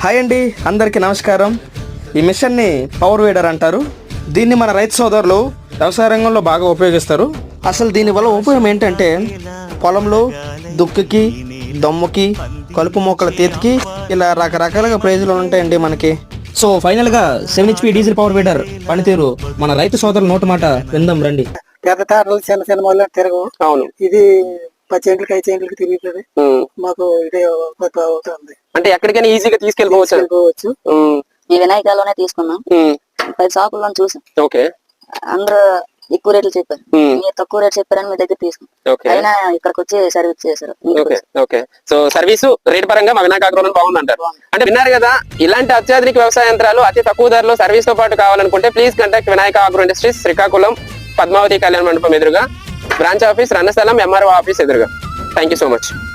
Hi అండి అందరికీ నమస్కారం. ఈ మిషన్ని పవర్ వీడర్ అంటారు. దీన్ని మన రైతు సోదరులు వ్యవసాయ రంగంలో బాగా ఉపయోగిస్తారు. అసలు దీని వల్ల ఉపయోగం ఏంటంటే పొలంలో దుక్కికి దమ్ముకి కలుపు మొక్కల తీతికి ఇలా రకరకాలుగా ప్రైజులు ఉంటాయండి మనకి. సో ఫైనల్గా seven HP diesel power weeder పనితీరు మన రైతు సోదరుల నోటు మాట విందాం రండి. పెద్ద తాటలు చిన్న చిన్న మొదలు తిరగవు అవును. ఇది పచ్చి ఎంట్లకి ఐదు ఎంట్లకి తిరుగుతుంది. మాకు ఇదే కొత్త అవుతుంది అంటే ఎక్కడికైనా ఈజీగా తీసుకెళ్ళిపోవచ్చు. ఈ వినాయకాలోనే తీసుకున్నాం. పది షాపుల్లో చూసాం. ఓకే. అందరూ ఎక్కువ రేట్లు చెప్పారు. మీరు తక్కువ రేట్ చెప్పారని మీ దగ్గర తీసుకున్నాం. ఓకే. అయినా ఇక్కడికి వచ్చి సర్వీస్ చేశారు. Okay okay. So service rate పరంగా మా వినాయక అగ్రోనం బాగుంది. అంటారు అంటే విన్నారు కదా ఇలాంటి అత్యాధునిక వ్యవసాయ యంత్రాలు అతి తక్కువ ధరలో సర్వీస్తో పాటు కావాలనుకుంటే please contact Vinayaka agro industries Srikakulam Padmavathi Kalyana Mandapam ఎదురుగా. Branch office Ranasthalam MRO office ఎదురుగా. Thank you so much